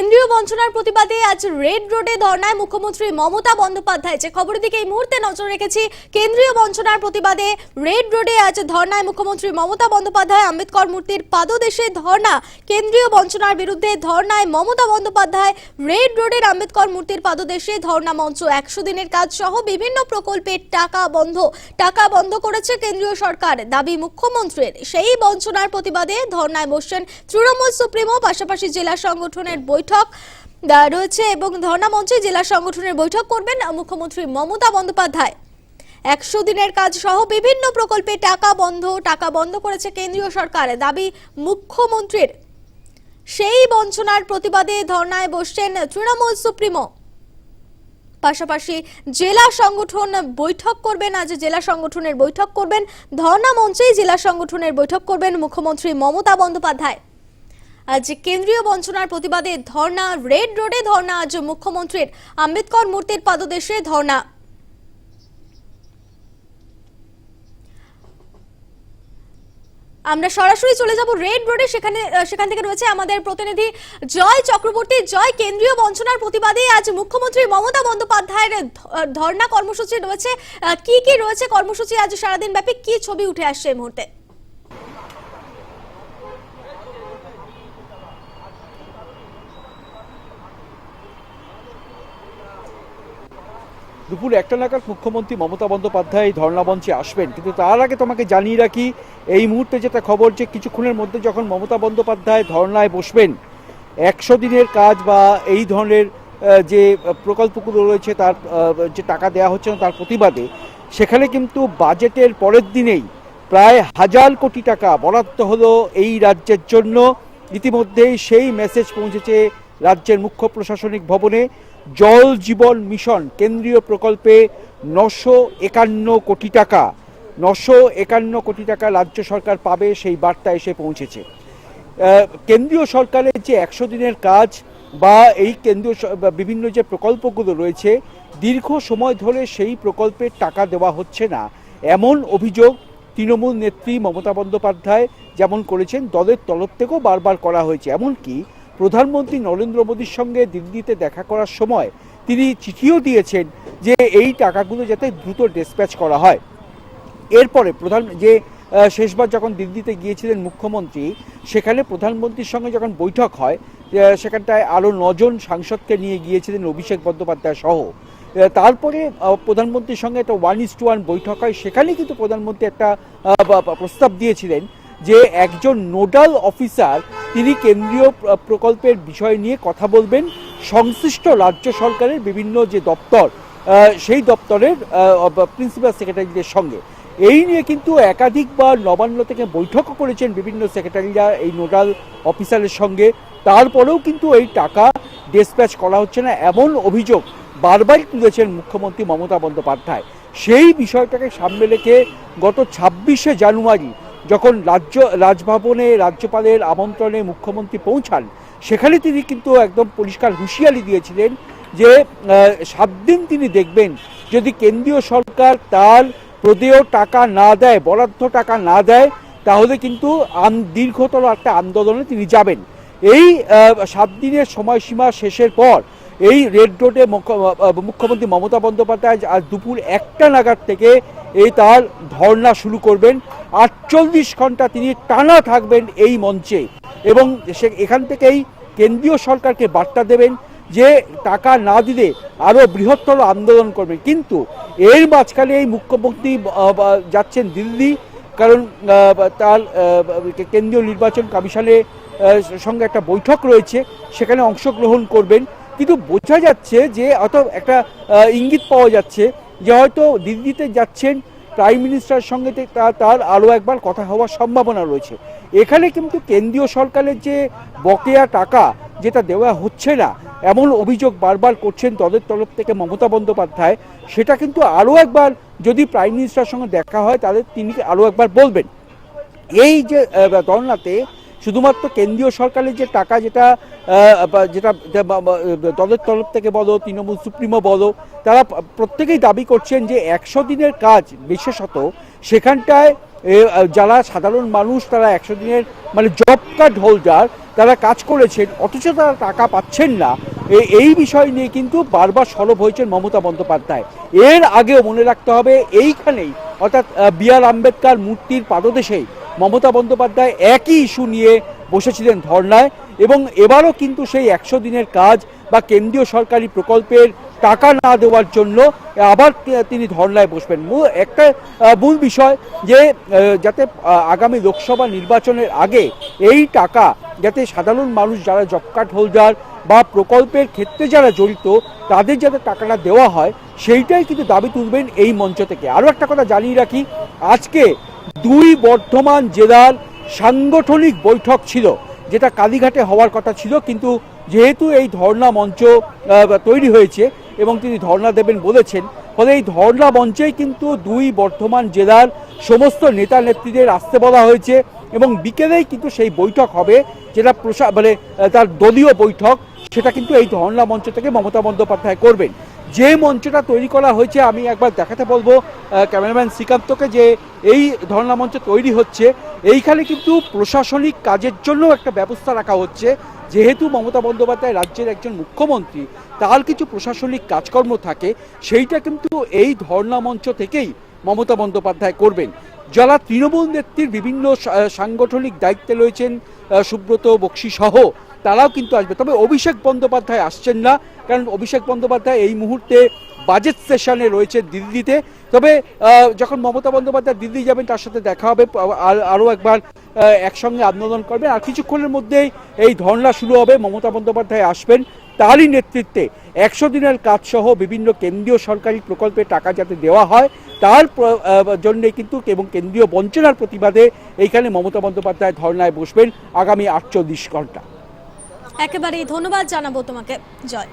কেন্দ্র কেন্দ্রীয় বঞ্চনার প্রতিবাদে আজ রেড রোডে ধর্নায় মুখ্যমন্ত্রী মমতা বন্দ্যোপাধ্যায়। যে খবরের দিকে এই মুহূর্তে নজর রেখেছি, কেন্দ্রীয় বঞ্চনার প্রতিবাদে রেড রোডে আজ ধর্নায় মুখ্যমন্ত্রী মমতা বন্দ্যোপাধ্যায় আম্বেদকর মূর্তির পাদদেশে ধর্না। কেন্দ্রীয় বঞ্চনার বিরুদ্ধে ধর্নায় মমতা বন্দ্যোপাধ্যায়, রেড রোডের আম্বেদকর মূর্তির পাদদেশে ধর্না মঞ্চ। একশো দিনের কাজ সহ বিভিন্ন প্রকল্পের টাকা বন্ধ। টাকা বন্ধ করেছে কেন্দ্রীয় সরকার। দাবি মুখ্যমন্ত্রীর। সেই বঞ্চনার প্রতিবাদে ধর্নায় বসছেন তৃণমূল সুপ্রিমো, পাশাপাশি জেলা সংগঠনের বৈঠক। রয়েছে এবং ধর্না মঞ্চে জেলা সংগঠনের বৈঠক করবেন মুখ্যমন্ত্রী মমতা বন্দ্যোপাধ্যায়। একশো দিনের কাজ সহ বিভিন্ন প্রকল্পে টাকা বন্ধ টাকা বন্ধ করেছে কেন্দ্রীয় সরকার, দাবি মুখ্যমন্ত্রীর। সেই বঞ্চনার প্রতিবাদে ধর্নায় বসছেন তৃণমূল সুপ্রিমো। পাশাপাশি জেলা সংগঠন বৈঠক করবেন, আজ জেলা সংগঠনের বৈঠক করবেন ধর্না মঞ্চেই জেলা সংগঠনের বৈঠক করবেন মুখ্যমন্ত্রী মমতা বন্দ্যোপাধ্যায়। আজ কেন্দ্রীয় বঞ্চনার প্রতিবাদে ধর্না, রেড রোডে ধর্না, আজ মুখ্যমন্ত্রীর আম্বেদকর মূর্তির পাদদেশে ধর্না। আমরা সরাসরি চলে যাব রেড রোডে, সেখানে সেখান থেকে রয়েছে আমাদের প্রতিনিধি জয় চক্রবর্তী। জয়, কেন্দ্রীয় বঞ্চনার প্রতিবাদে আজ মুখ্যমন্ত্রী মমতা বন্দ্যোপাধ্যায়ের ধর্ণা কর্মসূচি রয়েছে। কি কি রয়েছে কর্মসূচি আজ সারাদিন ব্যাপী কি ছবি উঠে আসছে এই মুহূর্তে? দুপুর একটা নাগাদ মুখ্যমন্ত্রী মমতা বন্দ্যোপাধ্যায় ধর্ণামঞ্চে আসবেন। কিন্তু তার আগে তোমাকে জানিয়ে রাখি, এই মুহূর্তে যেটা খবর যে কিছুক্ষণের মধ্যে যখন মমতা বন্দ্যোপাধ্যায় ধর্ণায় বসবেন, একশো দিনের কাজ বা এই ধরনের যে প্রকল্পগুলো রয়েছে তার যে টাকা দেওয়া হচ্ছে না তার প্রতিবাদে, সেখানে কিন্তু বাজেটের পরের দিনেই প্রায় হাজার কোটি টাকা বরাদ্দ হলো এই রাজ্যের জন্য। ইতিমধ্যেই সেই মেসেজ পৌঁছেছে রাজ্যের মুখ্য প্রশাসনিক ভবনে। জল জীবন মিশন কেন্দ্রীয় প্রকল্পে নশো একান্ন কোটি টাকা, নশো একান্ন কোটি টাকা রাজ্য সরকার পাবে সেই বার্তা এসে পৌঁছেছে। কেন্দ্রীয় সরকারের যে একশো দিনের কাজ বা এই কেন্দ্রীয় বিভিন্ন যে প্রকল্পগুলো রয়েছে, দীর্ঘ সময় ধরে সেই প্রকল্পের টাকা দেওয়া হচ্ছে না। এমন অভিযোগ তৃণমূল নেত্রী মমতা বন্দ্যোপাধ্যায় যেমন করেছেন, দলের তরফ থেকেও বারবার করা হয়েছে। এমনকি প্রধানমন্ত্রী নরেন্দ্র মোদীর সঙ্গে দিল্লিতে দেখা করার সময় তিনি চিঠিও দিয়েছেন যে এই টাকাগুলো যাতে দ্রুত ডিসপ্যাচ করা হয়। এরপরে প্রধান যে শেষবার যখন দিল্লিতে গিয়েছিলেন মুখ্যমন্ত্রী, সেখানে প্রধানমন্ত্রীর সঙ্গে যখন বৈঠক হয় সেখানটায় আরও নজন সাংসদকে নিয়ে গিয়েছিলেন অভিষেক বন্দ্যোপাধ্যায় সহ। তারপরে প্রধানমন্ত্রীর সঙ্গে একটা ওয়ান ইস টু ওয়ান বৈঠক হয় সেখানে কিন্তু প্রধানমন্ত্রী একটা প্রস্তাব দিয়েছিলেন যে একজন নোডাল অফিসার তিনি কেন্দ্রীয় প্রকল্পের বিষয় নিয়ে কথা বলবেন। সংশ্লিষ্ট রাজ্য সরকারের বিভিন্ন যে দপ্তর সেই দপ্তরের প্রিন্সিপাল সেক্রেটারিদের সঙ্গে। এই নিয়ে কিন্তু একাধিকবার নবান্ন থেকে বৈঠকও করেছেন বিভিন্ন সেক্রেটারিরা এই নোডাল অফিসারের সঙ্গে। তারপরেও কিন্তু এই টাকা ডিসপ্যাচ করা হচ্ছে না। এমন অভিযোগ বারবারই তুলেছেন মুখ্যমন্ত্রী মমতা বন্দ্যোপাধ্যায়। সেই বিষয়টাকে সামনে রেখে গত ছাব্বিশে জানুয়ারি যখন রাজ্য, রাজভবনে রাজ্যপালের আমন্ত্রণে মুখ্যমন্ত্রী পৌঁছান, সেখানে তিনি কিন্তু একদম পরিষ্কার হুঁশিয়ারি দিয়েছিলেন যে সাত দিন তিনি দেখবেন যদি কেন্দ্রীয় সরকার তার প্রদেয় টাকা না দেয়, বরাদ্দ টাকা না দেয়, তাহলে কিন্তু দীর্ঘতর একটা আন্দোলনে তিনি যাবেন। এই সাত দিনের সময়সীমা শেষের পর এই রেড রোডে মুখ্য- মুখ্যমন্ত্রী মমতা বন্দ্যোপাধ্যায় আজ দুপুর একটা নাগাদ থেকে এই তার ধর্ণা শুরু করবেন। আটচল্লিশ ঘণ্টা তিনি টানা থাকবেন এই মঞ্চে এবং সে এখান থেকেই কেন্দ্রীয় সরকারকে বার্তা দেবেন যে টাকা না দিলে আরও বৃহত্তর আন্দোলন করবে। কিন্তু এর মাঝখানে এই মুখ্যমন্ত্রী যাচ্ছেন দিল্লি কারণ তার কেন্দ্রীয় নির্বাচন কমিশনের সঙ্গে একটা বৈঠক রয়েছে, সেখানে অংশগ্রহণ করবেন। কিন্তু বোঝা যাচ্ছে যে অত একটা ইঙ্গিত পাওয়া যাচ্ছে যে হয়তো দিল্লিতে যাচ্ছেন প্রাইম মিনিস্টারের সঙ্গে তার আরও একবার কথা হওয়ার সম্ভাবনা রয়েছে। এখানে কিন্তু কেন্দ্রীয় সরকারের যে বকেয়া টাকা, যেটা দেওয়া হচ্ছে না, এমন অভিযোগ বারবার করছেন দলের তরফ থেকে মমতা বন্দ্যোপাধ্যায়, সেটা কিন্তু আরও একবার যদি প্রাইম মিনিস্টারের সঙ্গে দেখা হয়, তাহলে তিনি আরও একবার বলবেন। এই যে ধর্নাতে শুধুমাত্র কেন্দ্রীয় সরকারের যে টাকা যেটা যেটা দলের তরফ থেকে বলো, তৃণমূল সুপ্রিমো বলো, তারা প্রত্যেকেই দাবি করছেন যে একশো দিনের কাজ বিশেষত সেখানটায় যারা সাধারণ মানুষ, তারা একশো দিনের মানে জব কার্ড হোল্ডার, তারা কাজ করেছেন, অথচ তারা টাকা পাচ্ছেন না। এই বিষয় নিয়ে কিন্তু বারবার সরব হয়েছেন মমতা বন্দ্যোপাধ্যায়। এর আগেও মনে রাখতে হবে, এইখানেই, অর্থাৎ বি আর আম্বেদকার মূর্তির পাদদেশেই মমতা বন্দ্যোপাধ্যায় একই ইস্যু নিয়ে বসেছিলেন ধর্নায় এবং এবারও কিন্তু সেই একশো দিনের কাজ বা কেন্দ্রীয় সরকারি প্রকল্পের টাকা না দেওয়ার জন্য আবার তিনি ধর্নায় বসবেন। একটা মূল বিষয় যে যাতে আগামী লোকসভা নির্বাচনের আগে এই টাকা যাতে সাধারণ মানুষ যারা জব কার্ড হোল্ডার বা প্রকল্পের ক্ষেত্রে যারা জড়িত, তাদের যাতে টাকাটা দেওয়া হয়, সেইটাই কিন্তু দাবি তুলবেন এই মঞ্চ থেকে। আরও একটা কথা জানিয়ে রাখি, আজকে দুই বর্ধমান জেলার সাংগঠনিক বৈঠক ছিল, যেটা কালীঘাটে হওয়ার কথা ছিল, কিন্তু যেহেতু এই ধর্ণা মঞ্চ তৈরি হয়েছে এবং তিনি ধর্ণা দেবেন বলেছেন, ফলে এই ধর্ণা মঞ্চেই কিন্তু দুই বর্ধমান জেলার সমস্ত নেতা নেত্রীদের আসতে বলা হয়েছে এবং বিকেলেই কিন্তু সেই বৈঠক হবে, যেটা প্রশা মানে তার দলীয় বৈঠক, সেটা কিন্তু এই ধর্ণা মঞ্চ থেকে মমতা বন্দ্যোপাধ্যায় করবেন। যে মঞ্চটা তৈরি করা হয়েছে, আমি একবার দেখাতে বলব ক্যামেরাম্যান শ্রীকান্তকে যে এই ধর্ণা মঞ্চ তৈরি হচ্ছে, এইখানে কিন্তু প্রশাসনিক কাজের জন্য একটা ব্যবস্থা রাখা হচ্ছে। যেহেতু মমতা বন্দ্যোপাধ্যায় রাজ্যের একজন মুখ্যমন্ত্রী, তার কিছু প্রশাসনিক কাজকর্ম থাকে, সেইটা কিন্তু এই ধর্ণা মঞ্চ থেকেই মমতা বন্দ্যোপাধ্যায় করবেন। যারা তৃণমূল নেত্রীর বিভিন্ন সাংগঠনিক দায়িত্বে রয়েছেন সুব্রত বক্সি সহ, তারাও কিন্তু আসবে। তবে অভিষেক বন্দ্যোপাধ্যায় আসছেন না কারণ অভিষেক বন্দ্যোপাধ্যায় এই মুহূর্তে বাজেট সেশনে রয়েছে দিল্লিতে। তবে যখন মমতা বন্দ্যোপাধ্যায় দিল্লি যাবেন, তার সাথে দেখা হবে। আর আরও একবার একসঙ্গে আন্দোলন করবে আর কিছুক্ষণের মধ্যেই এই ধর্ণা শুরু হবে। মমতা বন্দ্যোপাধ্যায় আসবেন তারই নেতৃত্বে। একশো দিনের কাজ সহ বিভিন্ন কেন্দ্রীয় সরকারি প্রকল্পে টাকা যাতে দেওয়া হয়, তার জন্যে কিন্তু এবং কেন্দ্রীয় বঞ্চনার প্রতিবাদে এইখানে মমতা বন্দ্যোপাধ্যায় ধর্নায় বসবেন আগামী আটচল্লিশ ঘণ্টা। একেবারেই ধন্যবাদ জানাব তোমাকে। জয়।